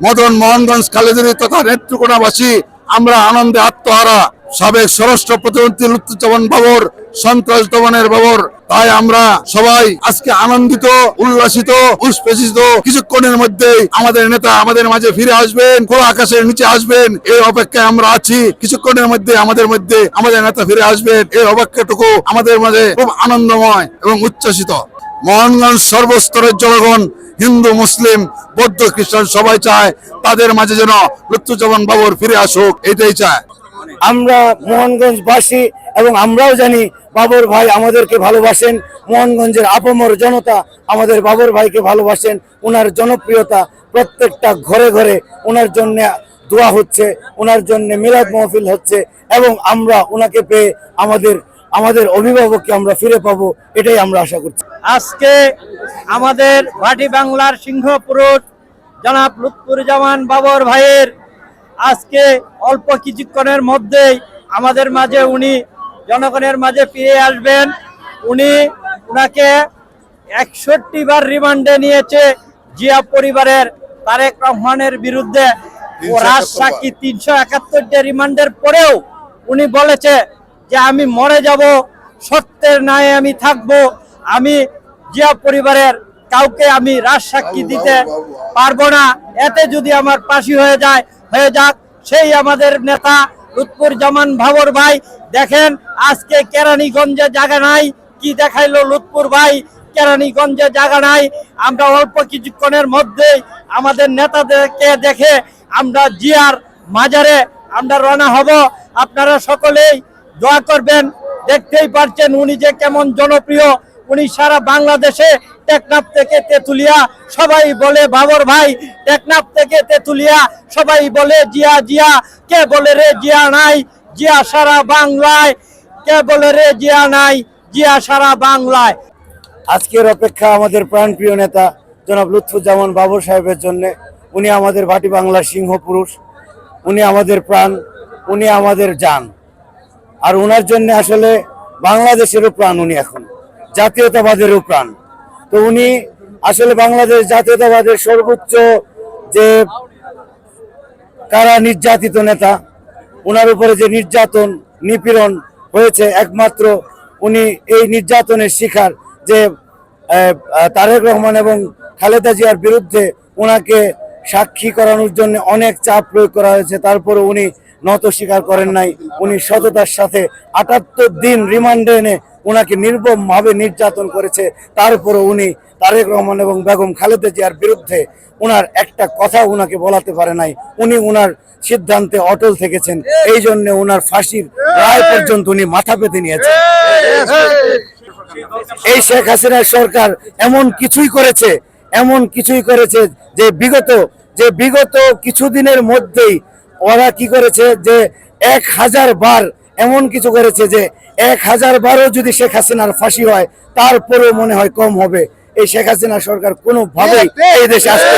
মদন মোহনগঞ্জ খালেদারি তথা নেত্রকোনাবাসী, আমরা আনন্দে আত্মহারা। সাবেক স্বরাষ্ট্র প্রতিমন্ত্রী লুৎফুজ্জামান বাবর, সন্ত্রাস দমনের বাবর। তাই আমরা সবাই আজকে আনন্দিত, উল্লাসিত উৎপেষিত কিছুক্ষণের মধ্যে আমাদের নেতা আমাদের মাঝে ফিরে আসবেন, খোলা আকাশের নিচে আসবেন। এই অপেক্ষায় আমরা আছি। কিছুক্ষণের মধ্যে আমাদের মধ্যে আমাদের নেতা ফিরে আসবেন। এই অপেক্ষাটুকু আমাদের মাঝে খুব আনন্দময় এবং উচ্ছ্বাসিত। মোহনগঞ্জ সর্বস্তরের জনগণ হিন্দু, মুসলিম, বৌদ্ধ, খ্রিস্টান সবাই চায় তাদের মাঝে যেন লুৎফুজ্জামান বাবর ফিরে আসুক, এটাই চায়। আমরা মোহনগঞ্জ মোহনগঞ্জবাসী এবং আমরাও জানি বাবর ভাই আমাদেরকে ভালোবাসেন। মোহনগঞ্জের আপমর জনতা আমাদের বাবর ভাইকে ভালোবাসেন। ওনার জনপ্রিয়তা প্রত্যেকটা ঘরে ঘরে ওনার জন্য দোয়া হচ্ছে ওনার জন্য মিলাদ মহফিল হচ্ছে এবং আমরা ওনাকে পেয়ে আমাদের আমাদের অভিভাবককে আমরা ফিরে পাবো এটাই আমরা আশা করছি। আজকে আমাদের ভাটি বাংলার সিংহপুরুষ জনাব লুৎফুজ্জামান বাবর ভাইয়ের আজকে অল্প কিছুক্ষণের মধ্যেই আমাদের মাঝে উনি জনগণের মাঝে ফিরে আসবেন। উনি উনাকে একষট্টি বার রিমান্ডে নিয়েছে জিয়া পরিবারের তারেক রহমানের বিরুদ্ধে। ও রাজ সাক্ষী তিনশো একাত্তরটা রিমান্ডের পরেও উনি বলেছে যে আমি মরে যাব সত্যের ন্যায় আমি থাকব আমি জিয়া পরিবারের কাউকে আমি রাজ সাক্ষী দিতে পারব না। এতে যদি আমার পাশি হয়ে যায় হয়ে যাক। সেই আমাদের নেতা লুৎপুর জামান ভাবর ভাই দেখেন আজকে কেরানীগঞ্জে জায়গা নাই। কি দেখাইলো লুৎপুর ভাই? কেরানীগঞ্জে জায়গা নাই। আমরা অল্প কিছুক্ষণের মধ্যেই আমাদের নেতাদেরকে দেখে আমরা জিয়ার মাজারে আমরা রওনা হব। আপনারা সকলেই দোয়া করবেন, দেখতেই পারছেন উনি যে কেমন জনপ্রিয়। উনি সারা বাংলাদেশে টেকনাফ থেকে তেতুলিয়া, সবাই বলে বাবর ভাই, টেকনাফ থেকে তেতুলিয়া, সবাই বলে জিয়া জিয়া, কে বলে রে জিয়া নাই, জিয়া সারা বাংলায়, কে বলে রে জিয়া নাই, জিয়া সারা বাংলায়। আজকের অপেক্ষা আমাদের প্রাণপ্রিয় নেতা জনাব লুৎফুজ্জামান বাবর সাহেবের জন্য। উনি আমাদের ভাটি বাংলার সিংহ পুরুষ, উনি আমাদের প্রাণ, উনি আমাদের জান। আর ওনার জন্য আসলে বাংলাদেশেরও প্রাণ উনি এখন, জাতীয়তাবাদেরও প্রাণ। তো উনি আসলে বাংলাদেশ জাতীয়তাবাদের সর্বোচ্চ যে কারা নির্যাতিত নেতা ওনার উপরে যে নির্যাতন, নিপীড়ন হয়েছে, একমাত্র উনি এই নির্যাতনের শিকার যে তারেক রহমান এবং খালেদা জিয়ার বিরুদ্ধে ওনাকে সাক্ষী করানোর জন্য অনেক চাপ প্রয়োগ করা হয়েছে। তারপরে উনি নত স্বীকার করেন নাই। উনি সততার সাথে আটাত্তর দিন রিমান্ডে এনে ওনাকে নির্মমভাবে নির্যাতন করেছে। তারপরে উনি তারেক রহমান এবং বেগম খালেদা জিয়ার বিরুদ্ধে ওনার একটা কথা ওনাকে বলাতে পারে নাই। উনি ওনার সিদ্ধান্তে অটল থেকেছেন। এই জন্য ওনার ফাঁসির রায় পর্যন্ত উনি মাথা পেতে নিয়েছেন। এই শেখ হাসিনার সরকার এমন কিছুই করেছে, এমন কিছুই করেছে যে বিগত যে বিগত কিছুদিনের মধ্যেই ওরা কি করেছে যে এক হাজার বার এমন কিছু করেছে যে এক হাজার বারও যদি শেখ হাসিনার ফাঁসি হয় তারপরেও মনে হয় কম হবে এই শেখ হাসিনা সরকার কোনোভাবেই এই দেশে আসতে।